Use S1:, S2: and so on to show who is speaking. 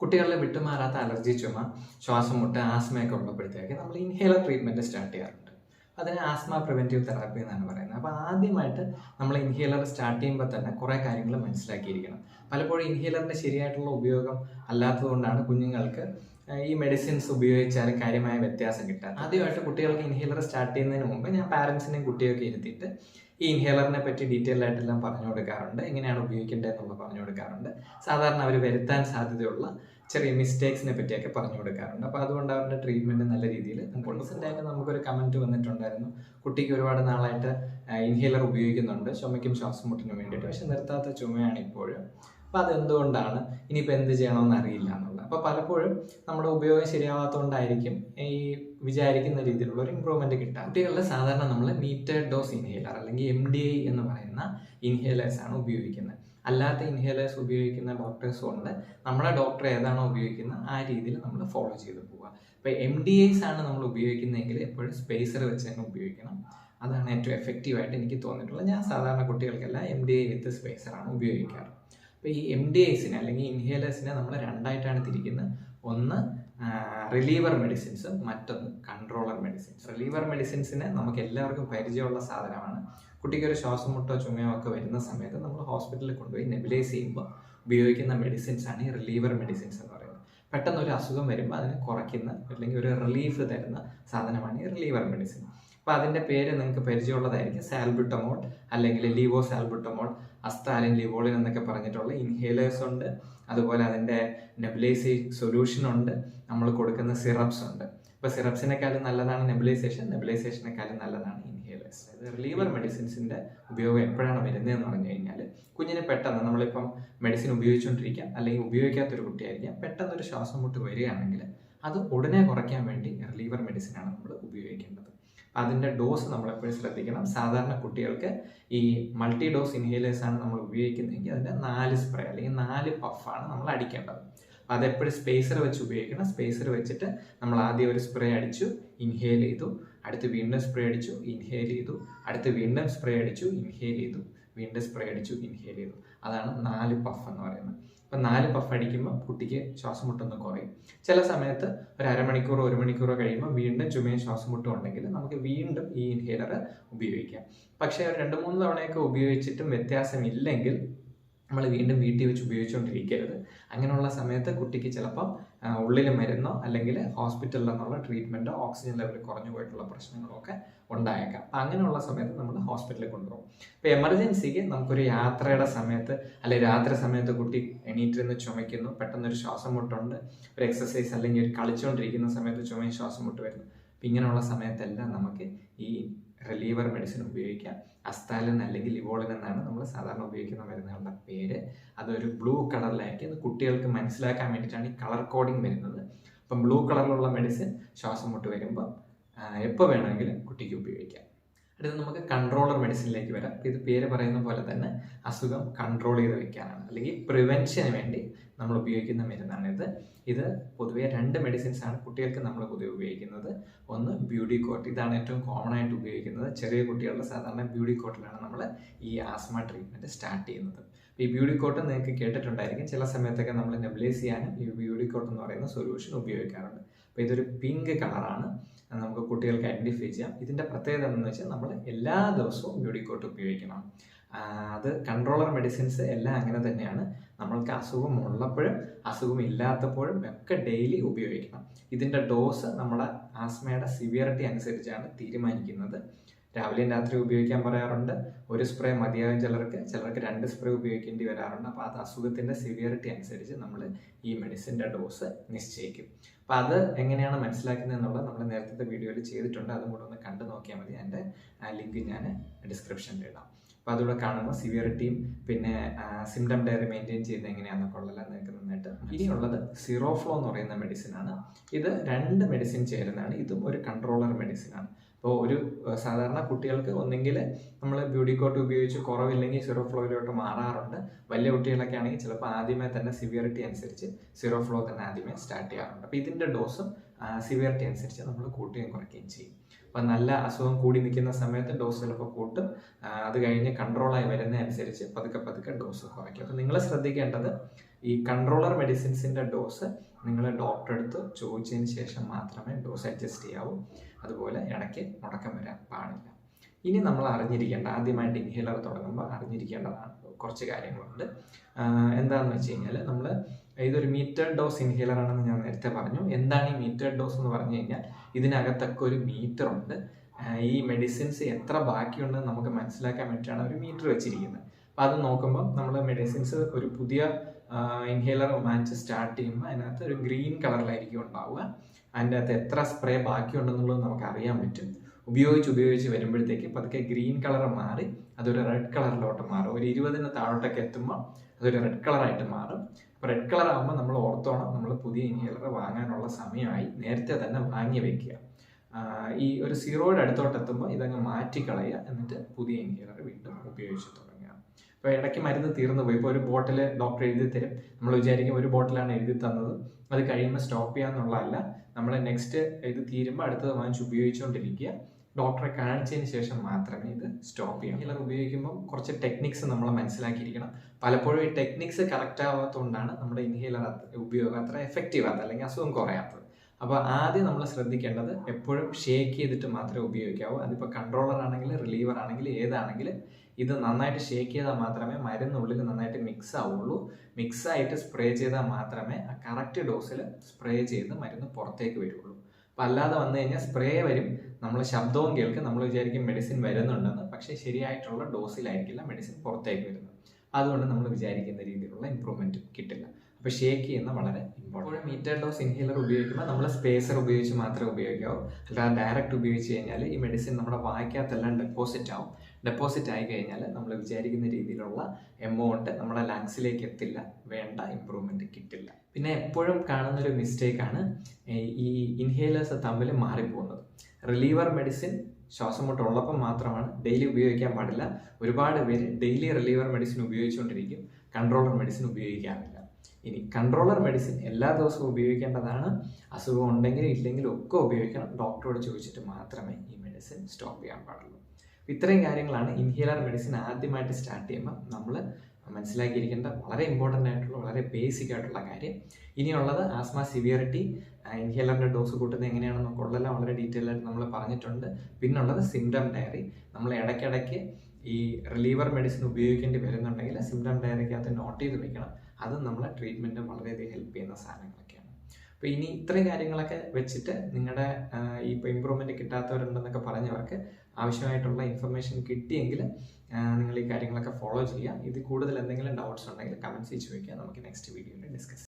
S1: കുട്ടികളിലെ വിട്ടുമാറാത്ത അലർജി ചുമ ശ്വാസം മുട്ട് ആസ്മയൊക്കെ ഉള്ളപ്പോഴത്തേക്ക് നമ്മൾ ഇൻഹേലർ ട്രീറ്റ്മെന്റ് സ്റ്റാർട്ട് ചെയ്യാറുണ്ട്. അതിന് ആസ്മ പ്രിവെന്റീവ് തെറാപ്പി എന്നാണ് പറയുന്നത്. അപ്പോൾ ആദ്യമായിട്ട് നമ്മൾ ഇൻഹേലർ സ്റ്റാർട്ട് ചെയ്യുമ്പോൾ തന്നെ കുറേ കാര്യങ്ങൾ മനസ്സിലാക്കിയിരിക്കണം. പലപ്പോഴും ഇൻഹേലറിന്റെ ശരിയായിട്ടുള്ള ഉപയോഗം അല്ലാത്തതുകൊണ്ടാണ് കുഞ്ഞുങ്ങൾക്ക് ഈ മെഡിസിൻസ് ഉപയോഗിച്ചാൽ കാര്യമായ വ്യത്യാസം കിട്ടുക ആദ്യമായിട്ട് കുട്ടികൾക്ക് ഇൻഹേലർ സ്റ്റാർട്ട് ചെയ്യുന്നതിന് മുമ്പ് ഞാൻ പാരൻസിനെയും കുട്ടിയൊക്കെ ഇരുത്തിയിട്ട് ഈ ഇൻഹേലറിനെ പറ്റി ഡീറ്റെയിൽ ആയിട്ടെല്ലാം പറഞ്ഞു കൊടുക്കാറുണ്ട്. എങ്ങനെയാണ് ഉപയോഗിക്കേണ്ടത് എന്നുള്ളത് പറഞ്ഞു കൊടുക്കാറുണ്ട്. സാധാരണ അവർ വരുത്താൻ സാധ്യതയുള്ള ചെറിയ മിസ്റ്റേക്സിനെ പറ്റിയൊക്കെ പറഞ്ഞു കൊടുക്കാറുണ്ട്. അപ്പോൾ അതുകൊണ്ട് അവരുടെ ട്രീറ്റ്മെന്റ് നല്ല രീതിയിൽ റീസെന്റ് ആയിട്ട് നമുക്കൊരു കമന്റ് വന്നിട്ടുണ്ടായിരുന്നു. കുട്ടിക്ക് ഒരുപാട് നാളായിട്ട് ഇൻഹേലർ ഉപയോഗിക്കുന്നുണ്ട്. ചുമയ്ക്കും ശ്വാസം മുട്ടിനും വേണ്ടിയിട്ട്. പക്ഷെ നിർത്താത്ത ചുമയാണ് ഇപ്പോഴും. അപ്പോൾ അതെന്തുകൊണ്ടാണ്? ഇനിയിപ്പോൾ എന്ത് ചെയ്യണമെന്ന് അറിയില്ല എന്നുള്ളത്. അപ്പോൾ പലപ്പോഴും നമ്മുടെ ഉപയോഗം ശരിയാവാത്തതുകൊണ്ടായിരിക്കും ഈ വിചാരിക്കുന്ന രീതിയിലുള്ള ഒരു ഇമ്പ്രൂവ്മെന്റ് കിട്ടുക. കുട്ടികളിൽ സാധാരണ നമ്മൾ മീറ്റർ ഡോസ് ഇൻഹേലർ അല്ലെങ്കിൽ എം ഡി ഐ എന്ന് പറയുന്ന ഇൻഹേലേഴ്സ് ആണ് ഉപയോഗിക്കുന്നത്. അല്ലാത്ത ഇൻഹേലേഴ്സ് ഉപയോഗിക്കുന്ന ഡോക്ടേഴ്സും ഉണ്ട്. നമ്മുടെ ഡോക്ടർ ഏതാണോ ഉപയോഗിക്കുന്നത് ആ രീതിയിൽ നമ്മൾ ഫോളോ ചെയ്ത് പോവുക. ഇപ്പോൾ എം ഡി ഐസ് ആണ് നമ്മൾ ഉപയോഗിക്കുന്നതെങ്കിൽ എപ്പോഴും സ്പേസർ വെച്ച് തന്നെ ഉപയോഗിക്കണം. അതാണ് ഏറ്റവും എഫക്റ്റീവായിട്ട് എനിക്ക് തോന്നിയിട്ടുള്ളത്. ഞാൻ സാധാരണ കുട്ടികൾക്കെല്ലാം എം ഡി ഐ വിത്ത് സ്പേസറാണ് ഉപയോഗിക്കാറ്. അപ്പോൾ ഈ എം ഡി ഐസിനെ അല്ലെങ്കിൽ ഇൻഹേലേഴ്സിനെ നമ്മൾ രണ്ടായിട്ടാണ് തിരിക്കുന്നത്. ഒന്ന് റിലീവർ മെഡിസിൻസ് മറ്റൊന്ന് കൺട്രോളർ മെഡിസിൻസ് റിലീവർ മെഡിസിൻസിന് നമുക്ക് എല്ലാവർക്കും പരിചയമുള്ള സാധനമാണ്. കുട്ടിക്കൊരു ശ്വാസം മുട്ടോ ചുമയോ ഒക്കെ വരുന്ന സമയത്ത് നമ്മൾ ഹോസ്പിറ്റലിൽ കൊണ്ടുപോയി നെബിലൈസ് ചെയ്യുമ്പോൾ ഉപയോഗിക്കുന്ന മെഡിസിൻസ് ആണ് ഈ റിലീവർ മെഡിസിൻസ് എന്ന് പറയുന്നത്. പെട്ടെന്ന് ഒരു അസുഖം വരുമ്പോൾ അതിനെ കുറയ്ക്കുന്ന അല്ലെങ്കിൽ ഒരു റിലീഫ് തരുന്ന സാധനമാണ് ഈ റിലീവർ മെഡിസിൻ അപ്പോൾ അതിന്റെ പേര് നിങ്ങൾക്ക് പരിചയമുള്ളതായിരിക്കും. സാൽബുട്ടമോൾ അല്ലെങ്കിൽ ലീവോ സാൽബുട്ടമോൾ അസ്താലിൻ ലിവോളിൻ എന്നൊക്കെ പറഞ്ഞിട്ടുള്ള ഇൻഹേലേഴ്സ് ഉണ്ട്. അതുപോലെ അതിന്റെ നെബിലൈസി സൊല്യൂഷൻ ഉണ്ട്. നമ്മൾ കൊടുക്കുന്ന സിറപ്സ് ഉണ്ട്. ഇപ്പോൾ സിറപ്സിനെക്കാളും നല്ലതാണ് നെബുലൈസേഷൻ. നെബുലൈസേഷനെക്കാളും നല്ലതാണ് ഇൻഹേലേഴ്സ്. ഇത് റിലീവർ മെഡിസിൻസിന്റെ ഉപയോഗം എപ്പോഴാണ് വരുന്നതെന്ന് പറഞ്ഞു കഴിഞ്ഞാൽ കുഞ്ഞിന് പെട്ടെന്ന് നമ്മളിപ്പം മെഡിസിൻ ഉപയോഗിച്ചുകൊണ്ടിരിക്കാം. അല്ലെങ്കിൽ ഉപയോഗിക്കാത്തൊരു കുട്ടിയായിരിക്കാം. പെട്ടെന്ന് ഒരു ശ്വാസം മുട്ട് വരികയാണെങ്കിൽ അത് ഉടനെ കുറയ്ക്കാൻ വേണ്ടി റിലീവർ മെഡിസിനാണ് നമ്മൾ ഉപയോഗിക്കേണ്ടത്. അതിന്റെ ഡോസ് നമ്മൾ എപ്പോഴും ശ്രദ്ധിക്കണം. സാധാരണ കുട്ടികൾക്ക് ഈ മൾട്ടി ഡോസ് ഇൻഹേലേഴ്സ് ആണ് നമ്മൾ ഉപയോഗിക്കുന്നതെങ്കിൽ അതിന്റെ നാല് സ്പ്രേ അല്ലെങ്കിൽ നാല് പഫാണ് നമ്മൾ അടിക്കേണ്ടത്. അതെപ്പോഴും സ്പേസർ വെച്ച് ഉപയോഗിക്കണം. സ്പേസർ വെച്ചിട്ട് നമ്മൾ ആദ്യം ഒരു സ്പ്രേ അടിച്ചു ഇൻഹേൽ ചെയ്തു. അടുത്ത് വീണ്ടും സ്പ്രേ അടിച്ചു ഇൻഹേൽ ചെയ്തു. അടുത്ത് വീണ്ടും സ്പ്രേ അടിച്ചു ഇൻഹേൽ ചെയ്തു. വീണ്ടും സ്പ്രേ അടിച്ചു ഇൻഹേൽ ചെയ്തു. അതാണ് നാല് പഫ് എന്ന് പറയുന്നത്. അപ്പം നാല് പഫ് അടിക്കുമ്പോൾ കുട്ടിക്ക് ശ്വാസം മുട്ടൊന്ന് കുറയും. ചില സമയത്ത് ഒരു അരമണിക്കൂറോ ഒരു മണിക്കൂറോ കഴിയുമ്പോൾ വീണ്ടും ചുമയും ശ്വാസം മുട്ടും ഉണ്ടെങ്കിൽ നമുക്ക് വീണ്ടും ഈ ഇൻഹേലർ ഉപയോഗിക്കാം. പക്ഷേ രണ്ട് മൂന്ന് തവണയൊക്കെ ഉപയോഗിച്ചിട്ടും വ്യത്യാസമില്ലെങ്കിൽ നമ്മൾ വീണ്ടും വീട്ടിൽ വെച്ച് ഉപയോഗിച്ചുകൊണ്ടിരിക്കരുത്. അങ്ങനെയുള്ള സമയത്ത് കുട്ടിക്ക് ചിലപ്പം ഉള്ളിൽ മരുന്നോ അല്ലെങ്കിൽ ഹോസ്പിറ്റലിൽ നിന്നുള്ള ട്രീറ്റ്മെന്റോ ഓക്സിജൻ ലെവൽ കുറഞ്ഞു പോയിട്ടുള്ള പ്രശ്നങ്ങളോ ഒക്കെ ഉണ്ടായേക്കാം. അപ്പം അങ്ങനെയുള്ള സമയത്ത് നമ്മൾ ഹോസ്പിറ്റലിൽ കൊണ്ടുപോകും. ഇപ്പോൾ എമർജൻസിക്ക് നമുക്കൊരു യാത്രയുടെ സമയത്ത് അല്ലെങ്കിൽ രാത്രി സമയത്ത് കുട്ടി എണീറ്റിരുന്ന് ചുമയ്ക്കുന്നു. പെട്ടെന്നൊരു ശ്വാസം മുട്ടുണ്ട് ഒരു എക്സസൈസ് അല്ലെങ്കിൽ ഒരു കളിച്ചുകൊണ്ടിരിക്കുന്ന സമയത്ത് ചുമയും ശ്വാസം മുട്ട് വരുന്നു. അപ്പം ഇങ്ങനെയുള്ള സമയത്തെല്ലാം നമുക്ക് ഈ റിലീവർ മെഡിസിൻ ഉപയോഗിക്കാം. അസ്താലിൻ അല്ലെങ്കിൽ ലിവോളിൻ എന്നാണ് നമ്മൾ സാധാരണ ഉപയോഗിക്കുന്ന മരുന്നുകളുടെ പേര്. അതൊരു ബ്ലൂ കളറിലായിരിക്കും. അത് കുട്ടികൾക്ക് മനസ്സിലാക്കാൻ വേണ്ടിയിട്ടാണ് ഈ കളർ കോഡിംഗ് വരുന്നത്. അപ്പം ബ്ലൂ കളറിലുള്ള മെഡിസിൻ ശ്വാസം മുട്ട് വരുമ്പോൾ എപ്പോൾ വേണമെങ്കിലും കുട്ടിക്ക് ഉപയോഗിക്കാം. അടുത്ത് നമുക്ക് കൺട്രോളർ മെഡിസിനിലേക്ക് വരാം. ഇത് പേര് പറയുന്ന പോലെ തന്നെ അസുഖം കൺട്രോൾ ചെയ്ത് വെക്കാനാണ്. അല്ലെങ്കിൽ പ്രിവെൻഷന് വേണ്ടി നമ്മൾ ഉപയോഗിക്കുന്ന മരുന്നാണിത്. ഇത് പൊതുവേ രണ്ട് മെഡിസിൻസ് ആണ് കുട്ടികൾക്ക് നമ്മൾ പൊതുവെ ഉപയോഗിക്കുന്നത്. ഒന്ന് ബ്യൂട്ടി കോട്ട് ഇതാണ് ഏറ്റവും കോമൺ ആയിട്ട് ഉപയോഗിക്കുന്നത്. ചെറിയ കുട്ടികളുടെ സാധാരണ ബ്യൂട്ടി കോട്ടിലാണ് നമ്മൾ ഈ ആസ്മ ട്രീറ്റ്മെന്റ് സ്റ്റാർട്ട് ചെയ്യുന്നത്. ഈ ബ്യൂട്ടി കോട്ട് നിങ്ങൾക്ക് കേട്ടിട്ടുണ്ടായിരിക്കും. ചില സമയത്തൊക്കെ നമ്മൾ നെബ്ലേസ് ചെയ്യാനും ഈ ബ്യൂട്ടി കോട്ട് എന്ന് പറയുന്ന സൊല്യൂഷൻ ഉപയോഗിക്കാറുണ്ട്. അപ്പോൾ ഇതൊരു പിങ്ക് കളറാണ് നമുക്ക് കുട്ടികൾക്ക് ഐഡന്റിഫൈ ചെയ്യാം. ഇതിന്റെ പ്രത്യേകത എന്താണെന്ന് വെച്ചാൽ നമ്മൾ എല്ലാ ദിവസവും ബ്യൂട്ടി കോട്ട് ഉപയോഗിക്കണം. അത് കൺട്രോളർ മെഡിസിൻസ് എല്ലാം അങ്ങനെ തന്നെയാണ്. നമ്മൾക്ക് അസുഖം ഉള്ളപ്പോഴും അസുഖം ഇല്ലാത്തപ്പോഴും ഒക്കെ ഡെയിലി ഉപയോഗിക്കണം. ഇതിന്റെ ഡോസ് നമ്മുടെ ആസ്മയുടെ സിവിയറിറ്റി അനുസരിച്ചാണ് തീരുമാനിക്കുന്നത്. രാവിലെയും രാത്രി ഉപയോഗിക്കാൻ പറയാറുണ്ട്. ഒരു സ്പ്രേ മതിയാകും ചിലർക്ക്. ചിലർക്ക് രണ്ട് സ്പ്രേ ഉപയോഗിക്കേണ്ടി വരാറുണ്ട്. അപ്പോൾ അത് അസുഖത്തിന്റെ സിവിയറിറ്റി അനുസരിച്ച് നമ്മൾ ഈ മെഡിസിന്റെ ഡോസ് നിശ്ചയിക്കും. അപ്പോൾ അത് എങ്ങനെയാണ് മനസ്സിലാക്കുന്നത് എന്നുള്ളത് നമ്മൾ നേരത്തെ വീഡിയോയിൽ ചെയ്തിട്ടുണ്ട്. അതും കൂടെ ഒന്ന് കണ്ടു നോക്കിയാൽ മതി. എന്റെ ലിങ്ക് ഞാൻ ഡിസ്ക്രിപ്ഷനിൽ ഇടാം. അപ്പോൾ അതുകൂടെ കാണുമ്പോൾ സിവിയറിറ്റിയും പിന്നെ സിംറ്റം ഡയറി മെയിന്റെയിൻ ചെയ്യുന്നത് എങ്ങനെയാണെന്നൊക്കെ കൊള്ളലാന്ന് നിങ്ങൾക്ക് നന്നായിട്ട് ഇനിയുള്ളത് സിറോഫ്ലോ എന്ന് പറയുന്ന മെഡിസിൻ ആണ്. ഇത് രണ്ട് മെഡിസിൻ ചേരുന്നതാണ്. ഇതും ഒരു കൺട്രോളർ മെഡിസിൻ ആണ്. അപ്പോൾ ഒരു സാധാരണ കുട്ടികൾക്ക് ഒന്നെങ്കിൽ നമ്മൾ ബ്യൂട്ടി കോട്ട് ഉപയോഗിച്ച് കുറവില്ലെങ്കിൽ സിറോഫ്ലോയിലോട്ട് മാറാറുണ്ട്. വലിയ കുട്ടികളൊക്കെ ആണെങ്കിൽ ചിലപ്പോൾ ആദ്യമേ തന്നെ സിവിയറിറ്റി അനുസരിച്ച് സിറോഫ്ലോ തന്നെ ആദ്യമേ സ്റ്റാർട്ട് ചെയ്യാറുണ്ട്. അപ്പോൾ ഇതിന്റെ ഡോസും സിവിയറിറ്റി അനുസരിച്ച് നമ്മൾ കൂട്ടുകയും കുറയ്ക്കുകയും ചെയ്യും. അപ്പം നല്ല അസുഖം കൂടി നിൽക്കുന്ന സമയത്ത് ഡോസ് ചിലപ്പോൾ കൂട്ടും. അത് കഴിഞ്ഞ് കൺട്രോളായി വരുന്നതനുസരിച്ച് പതുക്കെ പതുക്കെ ഡോസ് കുറയ്ക്കും അപ്പം നിങ്ങൾ ശ്രദ്ധിക്കേണ്ടത് ഈ കൺട്രോളർ മെഡിസിൻസിന്റെ ഡോസ് നിങ്ങൾ ഡോക്ടറെ അടുത്ത് ചോദിച്ചതിന് ശേഷം മാത്രമേ ഡോസ് അഡ്ജസ്റ്റ് ചെയ്യാവൂ. അതുപോലെ ഇടയ്ക്ക് മുടക്കം വരാൻ പാടില്ല. ഇനി നമ്മൾ അറിഞ്ഞിരിക്കേണ്ട ആദ്യമായിട്ട് ഇൻഹേലർ തുടങ്ങുമ്പോൾ അറിഞ്ഞിരിക്കേണ്ടതാണ് കുറച്ച് കാര്യങ്ങളുണ്ട്. എന്താണെന്ന് വെച്ച് കഴിഞ്ഞാൽ നമ്മൾ ഇതൊരു മീറ്റർ ഡോസ് ഇൻഹേലർ ആണെന്ന് ഞാൻ നേരത്തെ പറഞ്ഞു. എന്താണ് ഈ മീറ്റർ ഡോസ് എന്ന് പറഞ്ഞു കഴിഞ്ഞാൽ ഇതിനകത്തൊക്കെ ഒരു മീറ്റർ ഉണ്ട്. ഈ മെഡിസിൻസ് എത്ര ബാക്കിയുണ്ടെന്ന് നമുക്ക് മനസ്സിലാക്കാൻ വേണ്ടിയിട്ടാണ് ഒരു മീറ്റർ വെച്ചിരിക്കുന്നത്. അപ്പോൾ അത് നോക്കുമ്പോൾ നമ്മൾ മെഡിസിൻസ് ഒരു പുതിയ ഇൻഹേലർ വാങ്ങിച്ച് സ്റ്റാർട്ട് ചെയ്യുമ്പോൾ അതിനകത്ത് ഒരു ഗ്രീൻ കളറിലായിരിക്കും ഉണ്ടാവുക. അതിന്റെ അകത്ത് എത്ര സ്പ്രേ ബാക്കിയുണ്ടെന്നുള്ളത് നമുക്ക് അറിയാൻ പറ്റും. ഉപയോഗിച്ച് ഉപയോഗിച്ച് വരുമ്പോഴത്തേക്ക് പതുക്കെ ഗ്രീൻ കളർ മാറി അതൊരു റെഡ് കളറിലോട്ട് മാറും. ഒരു ഇരുപതിന് താഴോട്ടൊക്കെ എത്തുമ്പോൾ അതൊരു റെഡ് കളറായിട്ട് മാറും. റെഡ് കളർ ആകുമ്പോൾ നമ്മൾ ഓർത്തോണം നമ്മൾ പുതിയ ഇൻഹേലർ വാങ്ങാനുള്ള സമയമായി. നേരത്തെ തന്നെ വാങ്ങി വെക്കുക. ഈ ഒരു സീറോയുടെ അടുത്തോട്ട് എത്തുമ്പോൾ ഇതങ്ങ് മാറ്റിക്കളയുക എന്നിട്ട് പുതിയ ഇൻഹേലർ വീണ്ടും ഉപയോഗിച്ച് തുടങ്ങുക. ഇപ്പോൾ ഇടയ്ക്ക് മരുന്ന് തീർന്നു പോയി. ഇപ്പോൾ ഒരു ബോട്ടിൽ ഡോക്ടർ എഴുതി തരും. നമ്മൾ വിചാരിക്കും ഒരു ബോട്ടിലാണ് എഴുതി തന്നത്. അത് കഴിയുമ്പോൾ സ്റ്റോപ്പ് ചെയ്യാന്നുള്ളതല്ല. നമ്മൾ നെക്സ്റ്റ് ഇത് തീരുമ്പോൾ അടുത്തത് വാങ്ങിച്ച് ഉപയോഗിച്ചുകൊണ്ടിരിക്കുക. ഡോക്ടറെ കാണിച്ചതിന് ശേഷം മാത്രമേ ഇത് സ്റ്റോപ്പ് ചെയ്യാം ഹീലർ ഉപയോഗിക്കുമ്പോൾ കുറച്ച് ടെക്നിക്സ് നമ്മൾ മനസ്സിലാക്കിയിരിക്കണം. പലപ്പോഴും ഈ ടെക്നിക്സ് കറക്റ്റ് ആവാത്തതുകൊണ്ടാണ് നമ്മുടെ ഇൻഹേലർ ഉപയോഗം അത്ര എഫക്റ്റീവ് ആകാത്തത് അല്ലെങ്കിൽ അസുഖം കുറയാത്തത്. അപ്പോൾ ആദ്യം നമ്മൾ ശ്രദ്ധിക്കേണ്ടത് എപ്പോഴും ഷേക്ക് ചെയ്തിട്ട് മാത്രമേ ഉപയോഗിക്കാവൂ. അതിപ്പോൾ കൺട്രോളർ ആണെങ്കിൽ റിലീവർ ആണെങ്കിൽ ഏതാണെങ്കിൽ ഇത് നന്നായിട്ട് ഷേക്ക് ചെയ്താൽ മാത്രമേ മരുന്നുള്ളിൽ നന്നായിട്ട് മിക്സ് ആവുള്ളൂ. മിക്സ് ആയിട്ട് സ്പ്രേ ചെയ്താൽ മാത്രമേ ആ കറക്റ്റ് ഡോസിൽ സ്പ്രേ ചെയ്ത് മരുന്ന് പുറത്തേക്ക് വരുള്ളൂ. അപ്പം അല്ലാതെ വന്നു കഴിഞ്ഞാൽ സ്പ്രേ വരും. നമ്മൾ ശബ്ദവും കേൾക്കും. നമ്മൾ വിചാരിക്കും മെഡിസിൻ വരുന്നുണ്ടെന്ന്. പക്ഷേ ശരിയായിട്ടുള്ള ഡോസിലായിരിക്കില്ല മെഡിസിൻ പുറത്തേക്ക് വരുന്നത്. അതുകൊണ്ട് നമ്മൾ വിചാരിക്കുന്ന രീതിയിലുള്ള ഇമ്പ്രൂവ്മെന്റ് കിട്ടില്ല. അപ്പോൾ ഷേക്ക് ചെയ്യുന്ന വളരെ ഇമ്പോർട്ടന്റ് മീറ്റർ ഡോസ് ഇൻഹേലർ ഉപയോഗിക്കുമ്പോൾ നമ്മൾ സ്പേസർ ഉപയോഗിച്ച് മാത്രമേ ഉപയോഗിക്കാവൂ. അല്ലാതെ ഡയറക്റ്റ് ഉപയോഗിച്ച് കഴിഞ്ഞാൽ ഈ മെഡിസിൻ നമ്മുടെ വായിക്കകത്തെല്ലാം ഡെപ്പോസിറ്റ് ആവും. ഡെപ്പോസിറ്റ് ആയി കഴിഞ്ഞാൽ നമ്മൾ വിചാരിക്കുന്ന രീതിയിലുള്ള എമൗണ്ട് നമ്മുടെ ലങ്സിലേക്ക് എത്തില്ല. വേണ്ട ഇമ്പ്രൂവ്മെന്റ് കിട്ടില്ല. പിന്നെ എപ്പോഴും കാണുന്നൊരു മിസ്റ്റേക്കാണ് ഈ ഇൻഹേലേഴ്സ് തമ്മിൽ മാറിപ്പോകുന്നത്. റിലീവർ മെഡിസിൻ ശ്വാസം മുട്ടുള്ളപ്പം മാത്രമാണ് ഡെയിലി ഉപയോഗിക്കാൻ പാടില്ല. ഒരുപാട് പേര് ഡെയിലി റിലീവർ മെഡിസിൻ ഉപയോഗിച്ചുകൊണ്ടിരിക്കും. കൺട്രോളർ മെഡിസിൻ ഉപയോഗിക്കാറില്ല. ഇനി കൺട്രോളർ മെഡിസിൻ എല്ലാ ദിവസവും ഉപയോഗിക്കേണ്ടതാണ്. അസുഖം ഉണ്ടെങ്കിലും ഇല്ലെങ്കിലും ഒക്കെ ഉപയോഗിക്കണം. ഡോക്ടറോട് ചോദിച്ചിട്ട് മാത്രമേ ഈ മെഡിസിൻ സ്റ്റോപ്പ് ചെയ്യാൻ പാടുള്ളൂ. ഇത്രയും കാര്യങ്ങളാണ് ഇൻഹേലർ മെഡിസിൻ ആദ്യമായിട്ട് സ്റ്റാർട്ട് ചെയ്യുമ്പോൾ നമ്മൾ മനസ്സിലാക്കിയിരിക്കേണ്ട വളരെ ഇമ്പോർട്ടന്റ് ആയിട്ടുള്ള വളരെ ബേസിക് ആയിട്ടുള്ള കാര്യം. ഇനിയുള്ളത് ആസ്മ സിവിയറിറ്റി ഇൻഹേലറിന്റെ ഡോസ് കൂട്ടുന്നത് എങ്ങനെയാണെന്ന് കൊള്ളെല്ലാം വളരെ ഡീറ്റെയിൽ ആയിട്ട് നമ്മൾ പറഞ്ഞിട്ടുണ്ട്. പിന്നുള്ളത് സിംറ്റം ഡയറി നമ്മൾ ഇടയ്ക്കിടയ്ക്ക് ഈ റിലീവർ മെഡിസിൻ ഉപയോഗിക്കേണ്ടി വരുന്നുണ്ടെങ്കിൽ സിംറ്റം ഡയറിക്കകത്ത് നോട്ട് ചെയ്ത് വെക്കണം. അത് നമ്മളെ ട്രീറ്റ്മെന്റ് വളരെയധികം ഹെൽപ്പ് ചെയ്യുന്ന സാധനങ്ങളൊക്കെയാണ് അപ്പോൾ ഇനി ഇത്രയും കാര്യങ്ങളൊക്കെ വെച്ചിട്ട് നിങ്ങളുടെ ഈ ഇപ്പോൾ ഇമ്പ്രൂവ്മെന്റ് കിട്ടാത്തവരുണ്ടെന്നൊക്കെ പറഞ്ഞവർക്ക് ആവശ്യമായിട്ടുള്ള ഇൻഫർമേഷൻ കിട്ടിയെങ്കിൽ നിങ്ങൾ ഈ കാര്യങ്ങളൊക്കെ ഫോളോ ചെയ്യുക. ഇത് കൂടുതൽ എന്തെങ്കിലും ഡൗട്ട്സ് ഉണ്ടെങ്കിൽ കമൻസിൽ ചോദിക്കുക നമുക്ക് നെക്സ്റ്റ് വീഡിയോയിൽ ഡിസ്കസ്